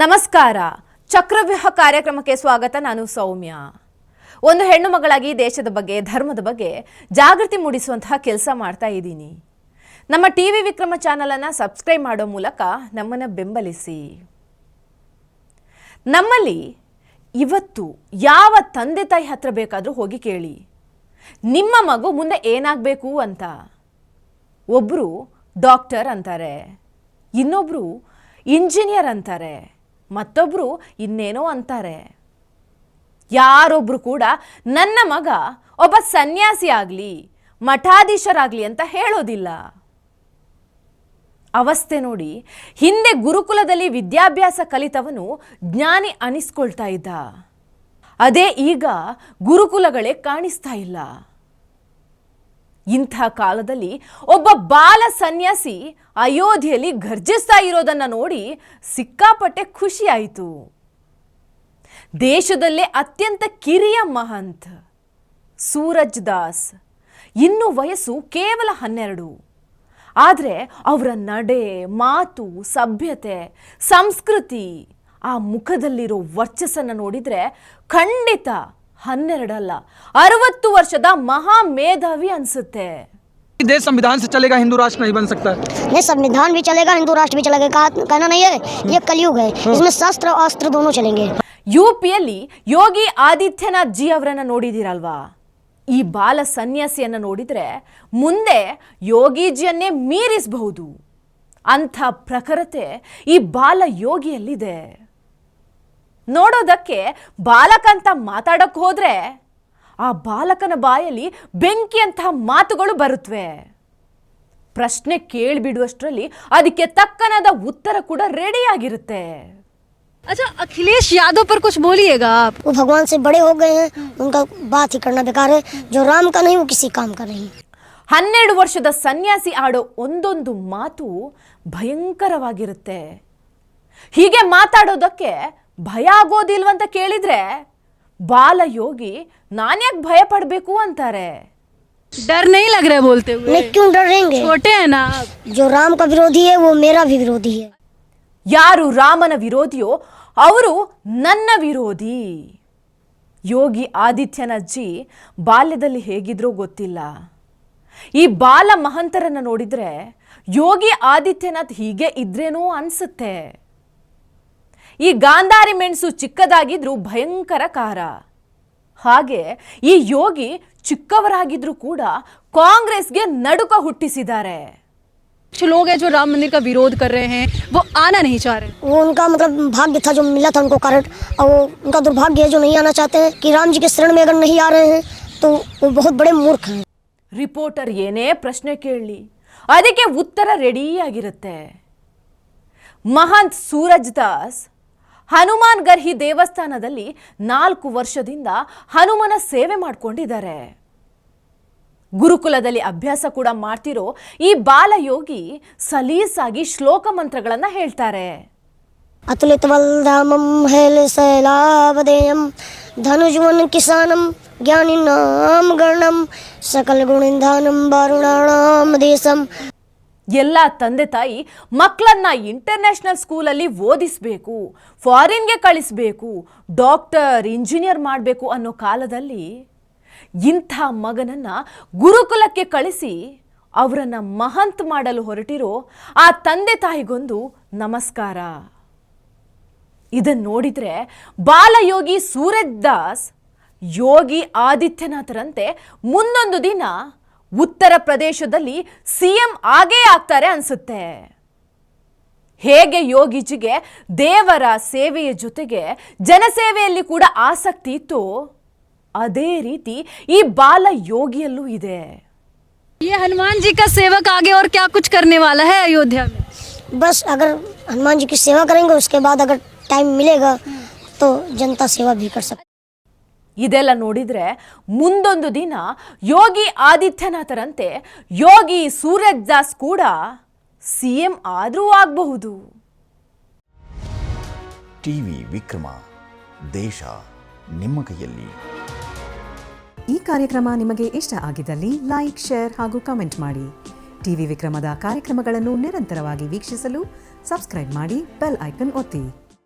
ನಮಸ್ಕಾರ. ಚಕ್ರವ್ಯೂಹ ಕಾರ್ಯಕ್ರಮಕ್ಕೆ ಸ್ವಾಗತ, ನಾನು ಸೌಮ್ಯ. ಒಂದು ಹೆಣ್ಣು ಮಗಳಾಗಿ ದೇಶದ ಬಗ್ಗೆ, ಧರ್ಮದ ಬಗ್ಗೆ ಜಾಗೃತಿ ಮೂಡಿಸುವಂತಹ ಕೆಲಸ ಮಾಡ್ತಾ ಇದ್ದೀನಿ. ನಮ್ಮ ಟಿ ವಿ ವಿಕ್ರಮ ಚಾನಲನ್ನು ಸಬ್ಸ್ಕ್ರೈಬ್ ಮಾಡೋ ಮೂಲಕ ನಮ್ಮನ್ನು ಬೆಂಬಲಿಸಿ. ನಮ್ಮಲ್ಲಿ ಇವತ್ತು ಯಾವ ತಂದೆ ತಾಯಿ ಹತ್ರ ಬೇಕಾದರೂ ಹೋಗಿ ಕೇಳಿ. ನಿಮ್ಮ ಮಗು ಮುಂದೆ ಏನಾಗಬೇಕು ಅಂತ. ಒಬ್ಬರು ಡಾಕ್ಟರ್ ಅಂತಾರೆ ಇನ್ನೊಬ್ಬರು ಇಂಜಿನಿಯರ್ ಅಂತಾರೆ. ಮತ್ತೊಬ್ಬರು ಇನ್ನೇನೋ ಅಂತಾರೆ. ಯಾರೊಬ್ಬರು ಕೂಡ ನನ್ನ ಮಗ ಒಬ್ಬ ಸನ್ಯಾಸಿ ಆಗಲಿ, ಮಠಾಧೀಶರಾಗಲಿ ಅಂತ ಹೇಳೋದಿಲ್ಲ. ಅವಸ್ಥೆ ನೋಡಿ ಹಿಂದೆ ಗುರುಕುಲದಲ್ಲಿ ವಿದ್ಯಾಭ್ಯಾಸ ಕಲಿತವನು ಜ್ಞಾನಿ ಅನಿಸ್ಕೊಳ್ತಾ ಇದ್ದ. ಅದೇ ಈಗ ಗುರುಕುಲಗಳೇ ಕಾಣಿಸ್ತಾ ಇಲ್ಲ. ಇಂಥ ಕಾಲದಲ್ಲಿ ಒಬ್ಬ ಬಾಲ ಸನ್ಯಾಸಿ ಅಯೋಧ್ಯೆಯಲ್ಲಿ ಗರ್ಜಿಸ್ತಾ ಇರೋದನ್ನ ನೋಡಿ ಸಿಕ್ಕಾಪಟ್ಟೆ ಖುಷಿಯಾಯಿತು. ದೇಶದಲ್ಲೇ ಅತ್ಯಂತ ಕಿರಿಯ ಮಹಂತ್ ಸೂರಜ್ ದಾಸ್. ಇನ್ನು ವಯಸ್ಸು ಕೇವಲ ಹನ್ನೆರಡು. ಆದರೆ ಅವರ ನಡೆ, ಮಾತು, ಸಭ್ಯತೆ, ಸಂಸ್ಕೃತಿ ಆ ಮುಖದಲ್ಲಿರೋ ವರ್ಚಸ್ಸನ್ನು ನೋಡಿದರೆ ಖಂಡಿತ ಹನ್ನೆರಡಲ್ಲ ಅರವತ್ತು ವರ್ಷದ ಮಹಾ ಮೇಧಾವಿ ಅನ್ಸುತ್ತೆ देश संविधान से चलेगा हिंदू राष्ट्र नहीं बन सकता नहीं संविधान भी चलेगा हिंदू राष्ट्र भी चलेगा कहा- कहना नहीं है ये कलयुग है इसमें शस्त्र और अस्त्र दोनों चलेंगे ಯು ಪಿಯಲ್ಲಿ ಯೋಗಿ ಆದಿತ್ಯನಾಥ್ ಜಿ ಅವರನ್ನ ನೋಡಿದಿರಲ್ವಾ ಈ ಬಾಲ ಸನ್ಯಾಸಿಯನ್ನ ನೋಡಿದ್ರೆ ಮುಂದೆ ಯೋಗೀಜಿಯನ್ನೇ ಮೀರಿಸಬಹುದು ಅಂಥ ಪ್ರಖರತೆ ಈ ಬಾಲ ಯೋಗಿಯಲ್ಲಿದೆ ನೋಡೋದಕ್ಕೆ ಬಾಲಕ ಅಂತ ಮಾತಾಡಕ್ಕೆ ಹೋದ್ರೆ ಆ ಬಾಲಕನ ಬಾಯಲ್ಲಿ ಬೆಂಕಿಯಂತಹ ಮಾತುಗಳು ಬರುತ್ತವೆ ಪ್ರಶ್ನೆ ಕೇಳಿಬಿಡುವಷ್ಟರಲ್ಲಿ ಅದಕ್ಕೆ ತಕ್ಕನಾದ ಉತ್ತರ ಕೂಡ ರೆಡಿಯಾಗಿರುತ್ತೆ अच्छा अखिलेश यादव पर कुछ बोलिएगा आप वो भगवान से बड़े हो गए हैं उनका बात ही करना बेकार है जो राम का नहीं वो किसी काम का नहीं ಹನ್ನೆರಡು ವರ್ಷದ ಸನ್ಯಾಸಿ ಆಡೋ ಒಂದೊಂದು ಮಾತು ಭಯಂಕರವಾಗಿರುತ್ತೆ ಹೀಗೆ ಮಾತಾಡೋದಕ್ಕೆ ಭಯ ಆಗೋದಿಲ್ವಂತ ಕೇಳಿದ್ರೆ ಬಾಲಯೋಗಿ ನಾನ್ಯಾಕೆ ಭಯ ಪಡಬೇಕು ಅಂತಾರೆ डर नहीं लग रहा है बोलते हुए नहीं क्यों डरेंगे छोटे हैं ना आप जो राम का विरोधी है वो मेरा भी विरोधी है ಯಾರು ರಾಮನ ವಿರೋಧಿಯೋ ಅವರು ನನ್ನ ವಿರೋಧಿ ಯೋಗಿ ಆದಿತ್ಯನಾಥ್ ಜಿ ಬಾಲ್ಯದಲ್ಲಿ ಹೇಗಿದ್ರೋ ಗೊತ್ತಿಲ್ಲ ಈ ಬಾಲ ಮಹಂತರನ್ನ ನೋಡಿದ್ರೆ ಯೋಗಿ ಆದಿತ್ಯನಾಥ್ ಹೀಗೆ ಇದ್ರೇನೋ ಅನ್ಸುತ್ತೆ ಈ ಗಾಂಧಾರಿ ಮೆಣಸು ಚಿಕ್ಕದಾಗಿದ್ರೂ ಭಯಂಕರ ಖಾರ ಹಾಗೆ ಈ ಯೋಗಿ ಚಿಕ್ಕವರಾಗಿದ್ರೂ ಕೂಡ ಕಾಂಗ್ರೆಸ್ಗೆ ನಡುಕ ಹುಟ್ಟಿಸಿದ್ದಾರೆ कुछ लोग हैं जो राम मंदिर का विरोध कर रहे हैं वो आना नहीं चाह रहे वो उनका मतलब भाग्य था जो मिला था उनको कारण और वो उनका दुर्भाग्य है जो नहीं आना चाहते हैं कि राम जी के शरण में अगर नहीं आ रहे हैं तो वो बहुत बड़े मूर्ख हैं ರಿಪೋರ್ಟರ್ ಏನೇ ಪ್ರಶ್ನೆ ಕೇಳಲಿ ಅದಕ್ಕೆ ಉತ್ತರ ರೆಡಿಯಾಗಿರುತ್ತೆ ಮಹಂತ್ ಸೂರಜ್ ದಾಸ್ ಹನುಮಾನ್ ಗರ್ಹಿ ದೇವಸ್ಥಾನದಲ್ಲಿ ನಾಲ್ಕು ವರ್ಷದಿಂದ ಹನುಮನ ಸೇವೆ ಮಾಡಿಕೊಂಡಿದ್ದಾರೆ. ಗುರುಕುಲದಲ್ಲಿ ಅಭ್ಯಾಸ ಕೂಡ ಮಾಡ್ತಿರೋ ಈ ಬಾಲಯೋಗಿ ಸಲೀಸಾಗಿ ಶ್ಲೋಕ ಮಂತ್ರಗಳನ್ನು ಹೇಳ್ತಾರೆ. ಅತುಲಿತವಲ್ಧಾಮಂ ಹೇಲಿಸೈಲಾವದೇಯಂ ಧನುಜ್ವನ್ ಕಿಸಾನಂ ಜ್ಞಾನಿನಾಂ ಗಣಂ ಸಕಲ ಗುಣಿಂಧಾನಂ ವಾರುಣಾಂ ದೇಶಂ ಎಲ್ಲ ತಂದೆ ತಾಯಿ ಮಕ್ಕಳನ್ನ ಇಂಟರ್ನ್ಯಾಷನಲ್ ಸ್ಕೂಲಲ್ಲಿ ಓದಿಸ್ಬೇಕು ಫಾರಿನ್ಗೆ ಕಳಿಸ್ಬೇಕು ಡಾಕ್ಟರ್ ಇಂಜಿನಿಯರ್ ಮಾಡಬೇಕು ಅನ್ನೋ ಕಾಲದಲ್ಲಿ ಇಂಥ ಮಗನನ್ನು ಗುರುಕುಲಕ್ಕೆ ಕಳಿಸಿ ಅವರನ್ನ ಮಹಂತ್ ಮಾಡಲು ಹೊರಟಿರೋ ಆ ತಂದೆ ತಾಯಿಗೊಂದು ನಮಸ್ಕಾರ. ಇದನ್ನು ನೋಡಿದರೆ ಬಾಲಯೋಗಿ ಸೂರಜ್ ದಾಸ್ ಯೋಗಿ ಆದಿತ್ಯನಾಥರಂತೆ ಮುಂದೊಂದು ದಿನ ಉತ್ತರ ಪ್ರದೇಶದಲ್ಲಿ ಸಿಎಂ ಆಗೇ ಆಗ್ತಾರೆ ಅನ್ಸುತ್ತೆ ಹೇಗೆ ಯೋಗಿಜಿಗೆ ದೇವರ ಸೇವೆಯ ಜೊತೆಗೆ ಜನಸೇವೆಯಲ್ಲಿ ಕೂಡ ಆಸಕ್ತಿ ಇತ್ತು ಅದೇ ರೀತಿ ಈ ಬಾಲ ಯೋಗಿಯಲ್ಲೂ ಇದೆ ये हनुमान जी का सेवक आगे और क्या कुछ करने वाला है अयोध्या में बस अगर हनुमान जी की सेवा करेंगे उसके बाद अगर टाइम मिलेगा तो जनता सेवा भी कर सकते ಇದೆಲ್ಲ ನೋಡಿದರೆ ಮುಂದೊಂದು ದಿನ ಯೋಗಿ ಆದಿತ್ಯನಾಥರಂತೆ ಯೋಗಿ ಸೂರಜ್ ದಾಸ್ ಕೂಡ ಸಿ ಎಂ ಆದರೂ ಆಗಬಹುದು. ಟಿವಿ ವಿಕ್ರಮ ದೇಶ ನಿಮ್ಮ ಕೈಯಲ್ಲಿ. ಈ ಕಾರ್ಯಕ್ರಮ ನಿಮಗೆ ಇಷ್ಟ ಆಗಿದ್ದಲ್ಲಿ ಲೈಕ್ ಶೇರ್ ಹಾಗೂ ಕಮೆಂಟ್ ಮಾಡಿ. ಟಿವಿ ವಿಕ್ರಮದ ಕಾರ್ಯಕ್ರಮಗಳನ್ನು ನಿರಂತರವಾಗಿ ವೀಕ್ಷಿಸಲು ಸಬ್ಸ್ಕ್ರೈಬ್ ಮಾಡಿ ಬೆಲ್ ಐಕನ್ ಒತ್ತಿ.